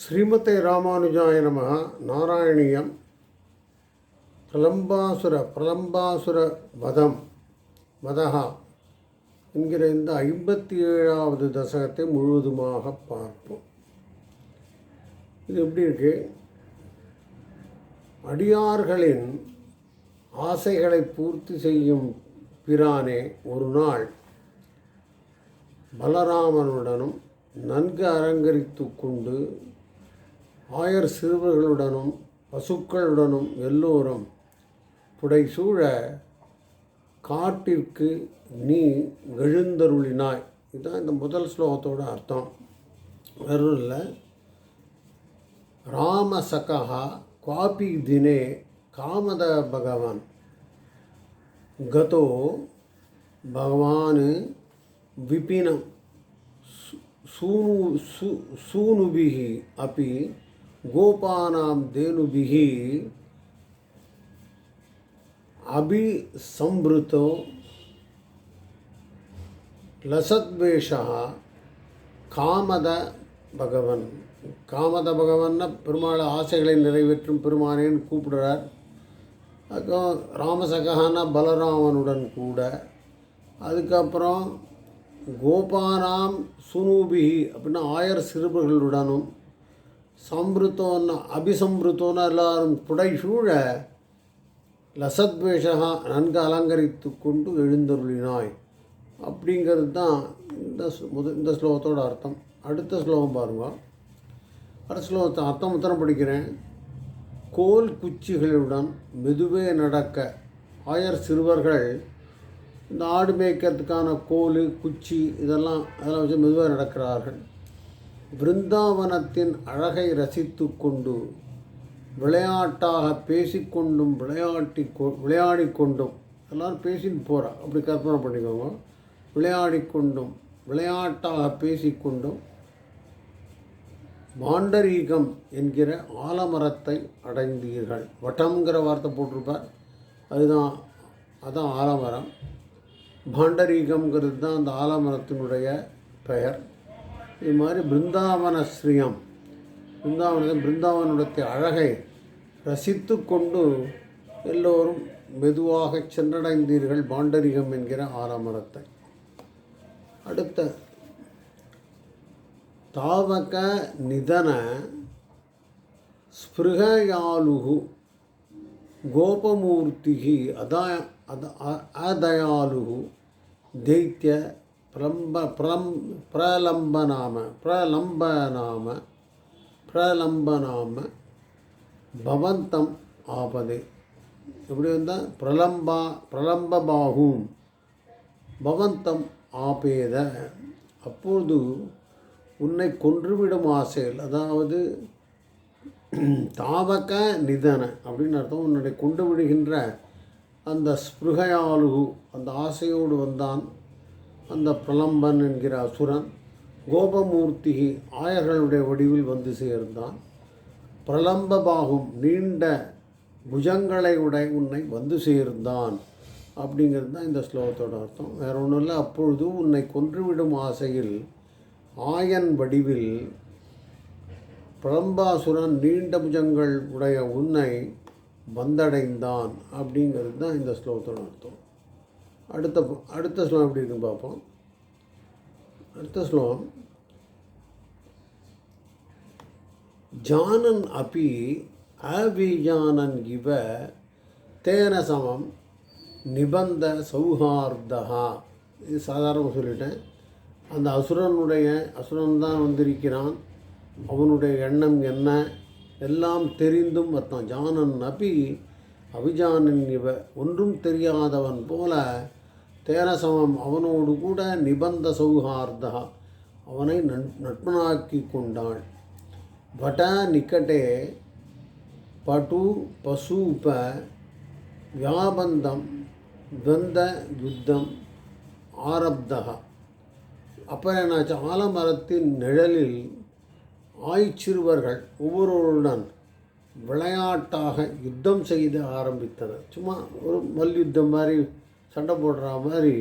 ஸ்ரீமதே ராமானுஜாய நம. நாராயணியம். பிரலம்பாசுர பிரலம்பாசுர வதம் வதகா என்கிற இந்த ஐம்பத்தி ஏழாவது தசகத்தை முழுவதுமாக பார்ப்போம். இது எப்படி இருக்கு? அடியார்களின் ஆசைகளை பூர்த்தி செய்யும் பிரானே ஒரு நாள் பலராமனுடனும் நன்கு அலங்கரித்து கொண்டு ஆயர் சிறுவர்களுடனும் பசுக்களுடனும் எல்லோரும் புடைசூழ காட்டிற்கு நீ எழுந்தருளினாய். இதுதான் இந்த முதல் ஸ்லோகத்தோட அர்த்தம். வெறும் இல்லை. ராமசகா காபி தினே காமத பகவான். கதோ பகவான் விபினம் சூனு சூனுபிகி அப்படி கோபானாம் தேனுபிகி அபிசம்ருத்தோ லசத்வேஷா காமத பகவன். காமத பகவன்னா பெருமாள் ஆசைகளை நிறைவேற்றும் பெருமானேன்னு கூப்பிடுறார். அதுக்கப்புறம் ராமசகானா பலராமனுடன் கூட. அதுக்கப்புறம் கோபானாம் சுனூபிகி அப்படின்னா ஆயர் சிறுபர்களுடனும் சம்பிருத்தோன்னா அபிசம்ருத்தோன்னு எல்லாரும் புடைசூழ லசத்வேஷகா நன்கு அலங்கரித்து கொண்டு எழுந்தருளினாய். அப்படிங்கிறது தான் இந்த முத இந்த ஸ்லோகத்தோட அர்த்தம். அடுத்த ஸ்லோகம் பாருங்க. அடுத்த ஸ்லோகத்தை அர்த்தம் உத்தரம் படிக்கிறேன்? கோல் குச்சிகளுடன் மெதுவே நடக்க ஆயர் சிறுவர்கள் இந்த ஆடு மேய்க்கிறதுக்கான கோல் குச்சி இதெல்லாம் அதெல்லாம் வச்சு மெதுவாக நடக்கிறார்கள். பிருந்தாவனத்தின் அழகை ரசித்து கொண்டு விளையாட்டாக பேசிக்கொண்டும் விளையாட்டி கொ விளையாடி கொண்டும். எல்லோரும் பேசின்னு போகிறா அப்படி கற்பனை பண்ணிக்கோங்க. விளையாடி கொண்டும் விளையாட்டாக பேசிக்கொண்டும் மாண்டரீகம் என்கிற ஆலமரத்தை அடைந்தீர்கள். வட்டம்ங்கிற வார்த்தை போட்டிருப்பார். அதுதான் அதான் ஆலமரம். பாண்டரீகம்ங்கிறது தான் அந்த ஆலமரத்தினுடைய பெயர். இது மாதிரி பிருந்தாவன ஸ்ரீயம் பிருந்தாவனத்தை பிருந்தாவனுடைய அழகை ரசித்து கொண்டு எல்லோரும் மெதுவாக சென்றடைந்தீர்கள் பாண்டரிகம் என்கிற ஆலமரத்தை அடுத்த தாவக நிதன ஸ்பிருகயாலுகு கோபமூர்த்திகி அதா அத அதயாலுகு தைத்திய பிரம்ப பிரலம் பிரலம்பநாம பிரலம்பநாம பிரலம்பநாம பவந்தம் ஆபது. எப்படி வந்தால் பிரலம்பா பிரலம்பபாகும். பவந்தம் ஆபேத. அப்பொழுது உன்னை கொன்றுவிடும் ஆசைகள் அதாவது தாவக நிதன அப்படின்னு அர்த்தம் உன்னை கொண்டு விடுகின்ற அந்த ஸ்பிருகையாளுகு அந்த ஆசையோடு வந்தான் அந்த பிரலம்பன் என்கிற அசுரன் கோபமூர்த்தி ஆயர்களுடைய வடிவில் வந்து சேர்ந்தான். பிரலம்பமாகும் நீண்ட புஜங்களை உடை உன்னை வந்து சேர்ந்தான். அப்படிங்கிறது தான் இந்த ஸ்லோகத்தோட அர்த்தம். வேற ஒன்றும் இல்லை. அப்பொழுது உன்னை கொன்றுவிடும் ஆசையில் ஆயன் வடிவில் பிரலம்பாசுரன் நீண்ட புஜங்கள் உடைய உன்னை வந்தடைந்தான். அப்படிங்கிறது தான் இந்த ஸ்லோகத்தோட அர்த்தம். அடுத்த அடுத்த ஸ்லோகம் எப்படி இருக்குன்னு பார்ப்போம். அடுத்த ஸ்லோகம். ஜானன் அப்பி அபிஜானன் இவ தேன சமம் நிபந்த சௌஹார்தா இது சாதாரணமாக சொல்லிட்டேன். அந்த அசுரனுடைய அசுரன் தான் வந்திருக்கிறான். அவனுடைய எண்ணம் என்ன? எல்லாம் தெரிந்தும் வர்த்தான் ஜானன் அப்பி அபிஜானன் இவ ஒன்றும் தெரியாதவன் போல தேனசமம் அவனோடு கூட நிபந்த சௌஹார்தா. அவனை நட் நட்பனாக்கி கொண்டாள். வட நிக்கட்டே பட்டு பசூப வியாபந்தம் துவந்த யுத்தம் ஆரப்தா. அப்புறம் என்னாச்சு? ஆலமரத்தின் நிழலில் ஆய்ச்சிறுவர்கள் ஒவ்வொருவருடன் விளையாட்டாக யுத்தம் செய்து ஆரம்பித்தனர். சும்மா ஒரு மல்யுத்தம் மாதிரி சண்டை போடுற மாதிரி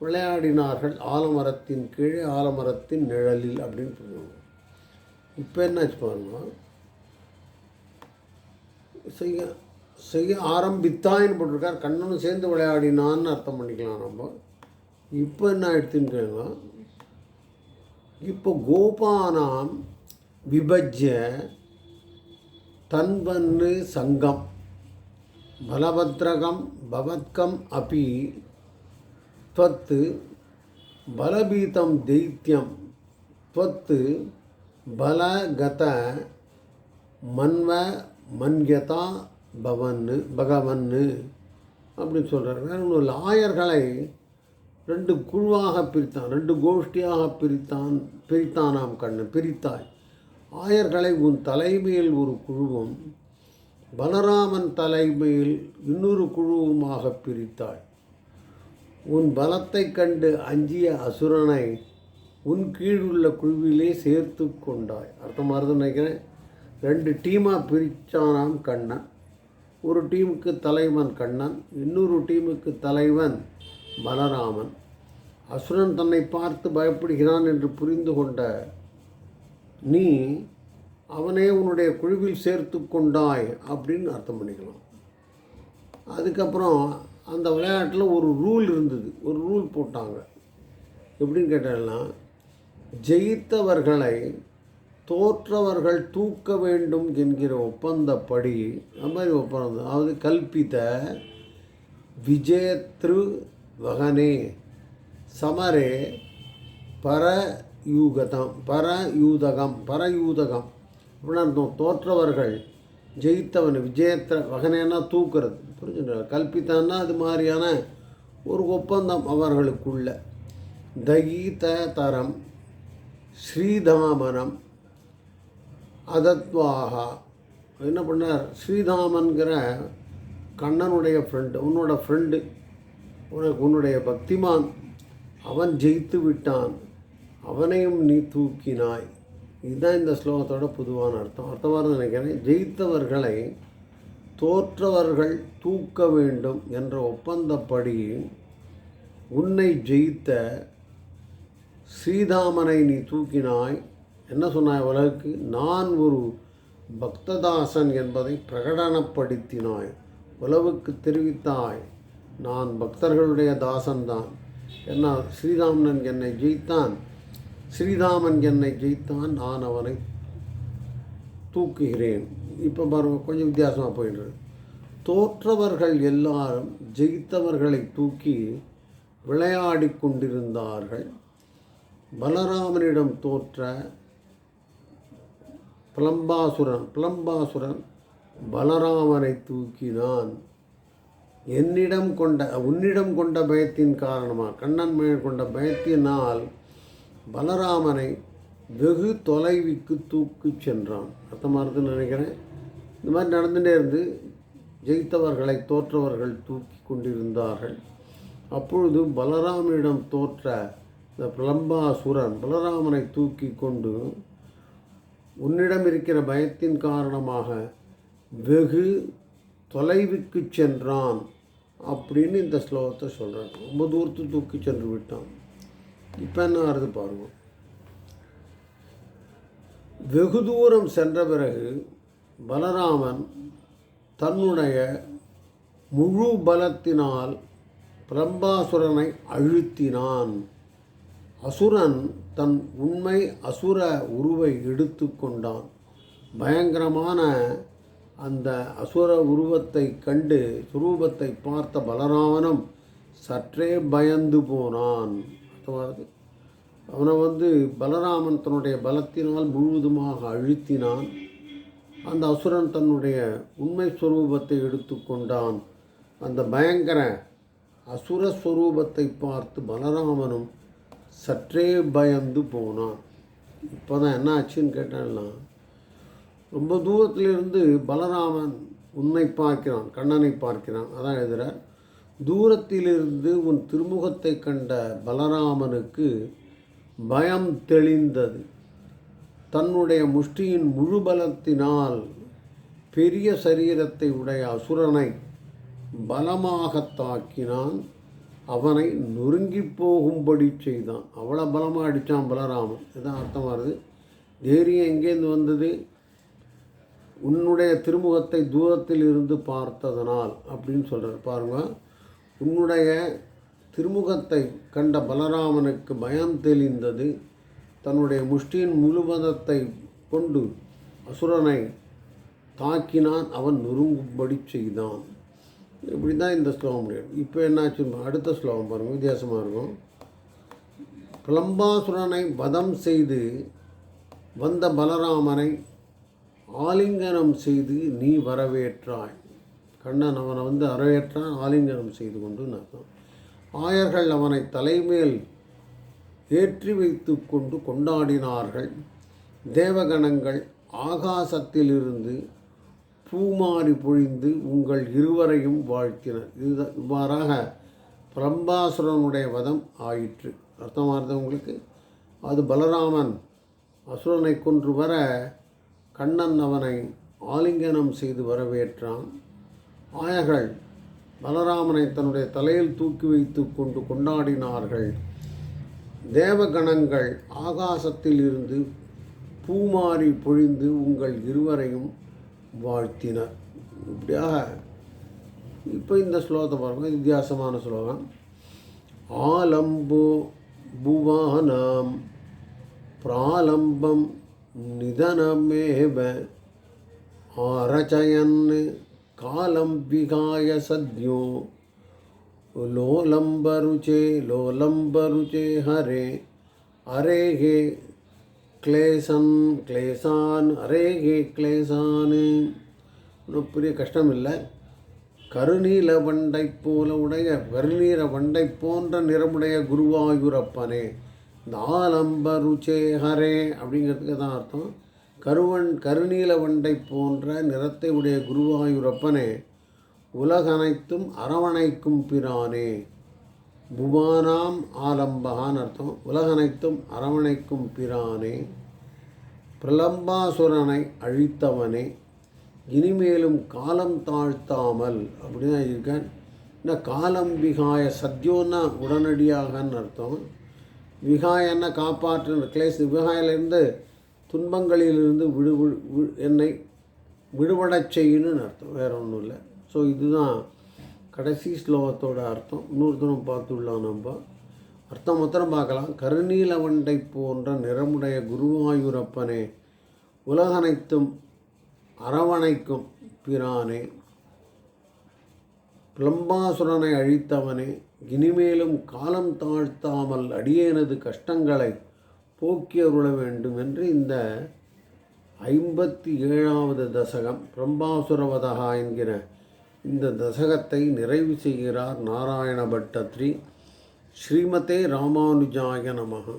விளையாடினார்கள். ஆலமரத்தின் கீழே ஆலமரத்தின் நிழலில் அப்படின்னு சொல்லுவாங்க. இப்போ என்னாச்சு பாருங்க. செய்ய செய்ய ஆரம்பித்தாயின்னு போட்டிருக்கார். கண்ணனும் சேர்ந்து விளையாடினான்னு அர்த்தம் பண்ணிக்கலாம் நம்ம. இப்போ என்ன ஆயிடுச்சுன்னு கேளுங்க. இப்போ கோபானாம் விபஜ்ய தன்பன்னு சங்கம் பலபத்ரகம் பவத்கம் அபி त्वत् பலபீதம் தைத்தியம் त्वत् பலகத மன்வ மன்யதா பவன்னு பகவன்னு அப்படின்னு சொல்கிறார் வேற ஒன்றும் இல்லை ஆயர்களை ரெண்டு குழுவாக பிரித்தான் ரெண்டு கோஷ்டியாக பிரித்தான் பிரித்தானாம் கண்ணு பிரித்தாய் ஆயர்களை உன் தலைமையில் ஒரு குழுவும் பலராமன் தலைமையில் இன்னொரு குழுவுமாக பிரித்தாய். உன் பலத்தை கண்டு அஞ்சிய அசுரனை உன் கீழுள்ள குழுவிலே சேர்த்து கொண்டாய். அர்த்தமாக இருந்து நினைக்கிறேன். ரெண்டு டீமாக பிரித்தானாம் கண்ணன். ஒரு டீமுக்கு தலைவன் கண்ணன் இன்னொரு டீமுக்கு தலைவன் பலராமன். அசுரன் தன்னை பார்த்து பயப்படுகிறான் என்று புரிந்து கொண்ட நீ அவனே உன்னுடைய குழுவில் சேர்த்து கொண்டாய் அப்படின்னு அர்த்தம் பண்ணிக்கலாம். அதுக்கப்புறம் அந்த விளையாட்டில் ஒரு ரூல் இருந்தது. ஒரு ரூல் போட்டாங்க. எப்படின்னு கேட்டால்னா ஜெயித்தவர்களை தோற்றவர்கள் தூக்க வேண்டும் என்கிற ஒப்பந்தப்படி அந்த மாதிரி ஒப்பந்தம். அதாவது கல்பித்த விஜயத்ரு வகனே சமரே பரயூகதம் பரயூதகம் பரயூதகம். உணர்ந்தோம். தோற்றவர்கள் ஜெயித்தவன் விஜயத்த வகனேன்னா தூக்குறது. புரிஞ்சுங்களா கல்பித்தான்னா அது மாதிரியான ஒரு ஒப்பந்தம் அவர்களுக்குள்ள. தகீத தரம் ஸ்ரீதாமனம் அதத்வாகா. என்ன பண்ணார்? ஸ்ரீதாமன்கிற கண்ணனுடைய ஃப்ரெண்டு உன்னோட ஃப்ரெண்டு உனக்கு உன்னுடைய பக்திமான் அவன் ஜெயித்து விட்டான். அவனையும் நீ தூக்கினாய். இதுதான் இந்த ஸ்லோகத்தோட பொதுவான அர்த்தம். அர்த்தமாக நினைக்கிறேன் ஜெயித்தவர்களை தோற்றவர்கள் தூக்க வேண்டும் என்ற ஒப்பந்தப்படி உன்னை ஜெயித்த ஸ்ரீதாமனை நீ தூக்கினாய். என்ன சொன்னாய் உலகுக்கு நான் ஒரு பக்ததாசன் என்பதை பிரகடனப்படுத்தினாய். உலவுக்கு தெரிவித்தாய். நான் பக்தர்களுடைய தாசன்தான். என்ன? ஸ்ரீராமன் என்னை ஜெயித்தான். ஸ்ரீராமன் என்னை ஜெயித்தான் நான் அவனை தூக்குகிறேன். இப்போ பாருங்க கொஞ்சம் வித்தியாசமாக போயிடுறது தோற்றவர்கள் எல்லாரும் ஜெயித்தவர்களை தூக்கி விளையாடி கொண்டிருந்தார்கள். பலராமனிடம் தோற்ற பிளம்பாசுரன் பிளம்பாசுரன் பலராமனை தூக்கினான். என்னிடம் கொண்ட உன்னிடம் கொண்ட பயத்தின் காரணமாக கண்ணன் மேல் கொண்ட பயத்தினால் பலராமனை வெகு தொலைவிக்கு தூக்கி சென்றான். அர்த்தமாக இருக்குன்னு நினைக்கிறேன். இந்த மாதிரி நடந்துகிட்டே இருந்து ஜெயித்தவர்களை தோற்றவர்கள் தூக்கி கொண்டிருந்தார்கள். அப்பொழுது பலராமனிடம் தோற்ற இந்த பிரலம்பாசுரன் பலராமனை தூக்கி கொண்டு உன்னிடம் இருக்கிற பயத்தின் காரணமாக வெகு தொலைவுக்கு சென்றான் அப்படின்னு இந்த ஸ்லோகத்தை சொல்கிறேன் ரொம்ப தூரத்து தூக்கி சென்று விட்டான். இப்போ என்ன வருது பாருங்க. வெகு தூரம் சென்ற பிறகு பலராமன் தன்னுடைய முழு பலத்தினால் பிரம்பாசுரனை அழுத்தினான். அசுரன் தன் உண்மை அசுர உருவை எடுத்து கொண்டான். பயங்கரமான அந்த அசுர உருவத்தை கண்டு சுரூபத்தை பார்த்த பலராமனும் சற்றே பயந்து போனான். அர்த்தமாகுது அவனை வந்து பலராமன் தன்னுடைய பலத்தினால் முழுவதுமாக அழுத்தினான். அந்த அசுரன் தன்னுடைய உண்மை ஸ்வரூபத்தை எடுத்துக்கொண்டான் அந்த பயங்கர அசுர ஸ்வரூபத்தை பார்த்து பலராமனும் சற்றே பயந்து போனான். இப்போ தான் என்ன ஆச்சுன்னு கேட்டான்னா ரொம்ப தூரத்திலிருந்து பலராமன் உன்னை பார்க்கிறான் கண்ணனை பார்க்கிறான். அதான் எழுதுகிறார் தூரத்திலிருந்து உன் திருமுகத்தை கண்ட பலராமனுக்கு பயம் தெளிந்தது. தன்னுடைய முஷ்டியின் முழு பலத்தினால் பெரிய சரீரத்தை உடைய அசுரனை பலமாக தாக்கினான். அவனை நொறுங்கி போகும்படி செய்தான். அவ்வளோ பலமாக அடித்தான் பலராமன். இதான் அர்த்தம் வருது. தைரியம் எங்கேருந்து வந்தது? உன்னுடைய திருமுகத்தை தூரத்தில் இருந்து பார்த்ததனால் அப்படின்னு சொல்கிறார் பாருங்கள் உன்னுடைய திருமுகத்தை கண்ட பலராமனுக்கு பயம் தெளிந்தது. தன்னுடைய முஷ்டியின் முழுவதத்தை கொண்டு அசுரனை தாக்கினான். அவன் நொறுங்கும்படி செய்தான். இப்படி தான் இந்த ஸ்லோகம் முடியும். இப்போ என்னாச்சு? அடுத்த ஸ்லோகம் பாருங்கள் வித்தியாசமாக இருக்கும். கிளம்பாசுரனை வதம் செய்து வந்த பலராமனை ஆலிங்கனம் செய்து நீ வரவேற்றாய். கண்ணன் அவனை வந்து வரவேற்றான் ஆலிங்கனம் செய்து கொண்டு அர்த்தம் ஆயர்கள் அவனை தலைமேல் ஏற்றி வைத்து கொண்டு கொண்டாடினார்கள். தேவகணங்கள் ஆகாசத்திலிருந்து பூமாறி பொழிந்து உங்கள் இருவரையும் வாழ்த்தினர் இது இவ்வாறாக பிரம்பாசுரனுடைய வதம் ஆயிற்று. அர்த்தமானது உங்களுக்கு? அது பலராமன் அசுரனை கொன்று வர கண்ணன் அவனை ஆலிங்கனம் செய்து வரவேற்றான். நாயகர்கள் பலராமனை தன்னுடைய தலையில் தூக்கி வைத்து கொண்டு கொண்டாடினார்கள். தேவகணங்கள் ஆகாசத்தில் இருந்து பூமாறி பொழிந்து உங்கள் இருவரையும் வாழ்த்தினர் இப்படியாக இப்போ இந்த ஸ்லோகத்தை பாருங்கள் வித்தியாசமான ஸ்லோகம். ஆலம்போ புவானாம் பிராலம்பம் நிதனமேவ ஆரச்சயன் कालं विहाय सद्यो लोलम्बरुचे लोलम्बरुचे हरे हरेः क्लेशन् क्लेशान् हरेः क्लेशान् ஒன்றும் பெரிய கஷ்டம் இல்லை கருநீல வண்டை போல உடைய கருநீர வண்டை போன்ற நிறமுடைய குருவாயூரப்பனே இந்த ஆலம்ப ருச்சே ஹரே அப்படிங்கிறதுக்கு தான் அர்த்தம் கருவன் கருநீல வண்டை போன்ற நிறத்தை உடைய குருவாயூரப்பனே உலகனைத்தும் அரவணைக்கும் பிரானே. புவானாம் ஆலம்பகான்னு அர்த்தம் உலகனைத்தும் அரவணைக்கும் பிரானே. பிரலம்பாசுரனை அழித்தவனே இனிமேலும் காலம் தாழ்த்தாமல் அப்படின்னு இருக்கேன் இந்த காலம் விகாய சத்யோன்னா உடனடியாகன்னு அர்த்தம். விகாயன்னா காப்பாற்று கிளேஸ் விகாயிலேருந்து துன்பங்களிலிருந்து விடு என்னை விடுபடச் செய்யணும்னு அர்த்தம். வேறு ஒன்றும் இல்லை. ஸோ இதுதான் கடைசி ஸ்லோகத்தோட அர்த்தம். இன்னொரு தினம் பார்த்துள்ளோம் நம்ம. அர்த்தம் மொத்தம் பார்க்கலாம். கருநீலவண்டை போன்ற நிறமுடைய குருவாயூரப்பனே உலகனைத்தும் அரவணைக்கும் பிரானே பிளம்பாசுரனை அழித்தவனே இனிமேலும் காலம் தாழ்த்தாமல் அடியேனது கஷ்டங்களை போக்கி அருள வேண்டும் என்று இந்த ஐம்பத்தி ஏழாவது தசகம் பிரம்பாசுரவதகா என்கிற இந்த தசகத்தை நிறைவு செய்கிறார் நாராயண பட்டத்ரி. ஸ்ரீமதே ராமானுஜாய நமகா